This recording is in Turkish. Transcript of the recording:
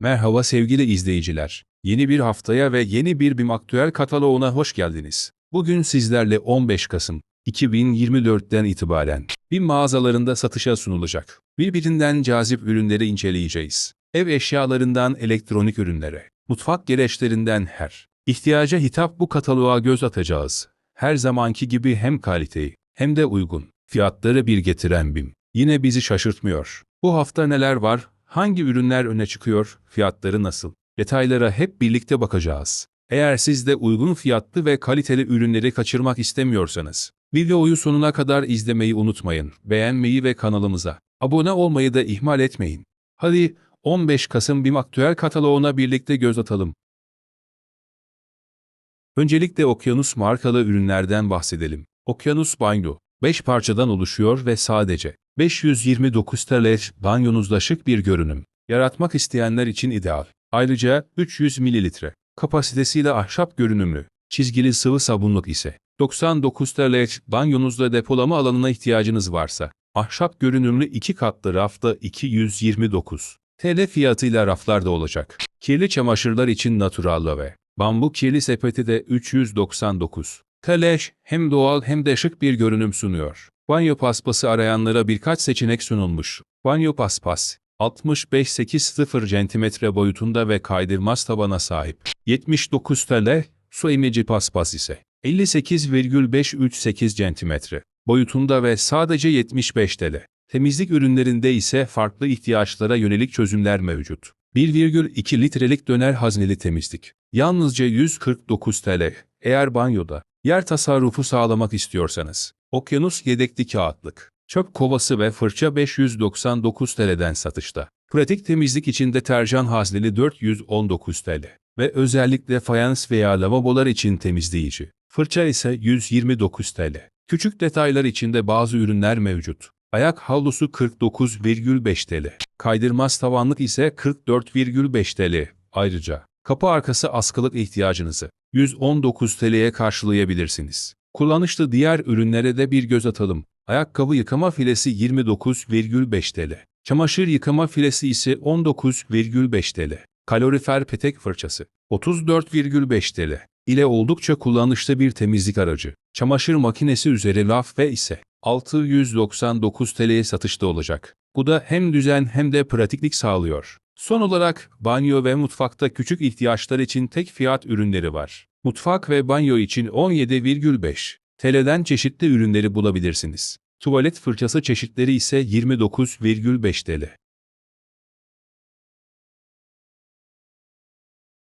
Merhaba sevgili izleyiciler. Yeni bir haftaya ve yeni bir BİM Aktüel kataloğuna hoş geldiniz. Bugün sizlerle 15 Kasım 2024'ten itibaren BİM mağazalarında satışa sunulacak. Birbirinden cazip ürünleri inceleyeceğiz. Ev eşyalarından elektronik ürünlere, mutfak gereçlerinden her ihtiyaca hitap bu kataloğa göz atacağız. Her zamanki gibi hem kaliteyi hem de uygun fiyatları bir getiren BİM. Yine bizi şaşırtmıyor. Bu hafta neler var, hangi ürünler öne çıkıyor, fiyatları nasıl? Detaylara hep birlikte bakacağız. Eğer siz de uygun fiyatlı ve kaliteli ürünleri kaçırmak istemiyorsanız, videoyu sonuna kadar izlemeyi unutmayın, beğenmeyi ve kanalımıza abone olmayı da ihmal etmeyin. Hadi 15 Kasım BİM Aktüel kataloğuna birlikte göz atalım. Öncelikle Okyanus markalı ürünlerden bahsedelim. Okyanus Banyo 5 parçadan oluşuyor ve sadece 529 TL banyonuzda şık bir görünüm yaratmak isteyenler için ideal. Ayrıca 300 mililitre kapasitesiyle ahşap görünümlü çizgili sıvı sabunluk ise 99 TL banyonuzda depolama alanına ihtiyacınız varsa ahşap görünümlü 2 katlı rafta 229 TL fiyatıyla raflarda olacak. Kirli çamaşırlar için Naturallo ve bambu kirli sepeti de 399 TL hem doğal hem de şık bir görünüm sunuyor. Banyo paspası arayanlara birkaç seçenek sunulmuş. Banyo paspas 65-80 cm boyutunda ve kaydırmaz tabana sahip. 79 TL, su emici paspas ise 58,538 cm boyutunda ve sadece 75 TL. Temizlik ürünlerinde ise farklı ihtiyaçlara yönelik çözümler mevcut. 1,2 litrelik döner hazneli temizlik. Yalnızca 149 TL. Eğer banyoda yer tasarrufu sağlamak istiyorsanız. Okyanus yedekli kağıtlık. Çöp kovası ve fırça 599 TL'den satışta. Pratik temizlik için deterjan hazneli 419 TL. Ve özellikle fayans veya lavabolar için temizleyici. Fırça ise 129 TL. Küçük detaylar içinde bazı ürünler mevcut. Ayak havlusu 49,5 TL. Kaydırmaz tavanlık ise 44,5 TL. Ayrıca kapı arkası askılık ihtiyacınızı 119 TL'ye karşılayabilirsiniz. Kullanışlı diğer ürünlere de bir göz atalım. Ayakkabı yıkama filesi 29,5 TL. Çamaşır yıkama filesi ise 19,5 TL. Kalorifer petek fırçası 34,5 TL ile oldukça kullanışlı bir temizlik aracı. Çamaşır makinesi üzeri raf ve ise 699 TL'ye satışta olacak. Bu da hem düzen hem de pratiklik sağlıyor. Son olarak banyo ve mutfakta küçük ihtiyaçlar için tek fiyat ürünleri var. Mutfak ve banyo için 17,5 TL'den çeşitli ürünleri bulabilirsiniz. Tuvalet fırçası çeşitleri ise 29,5 TL.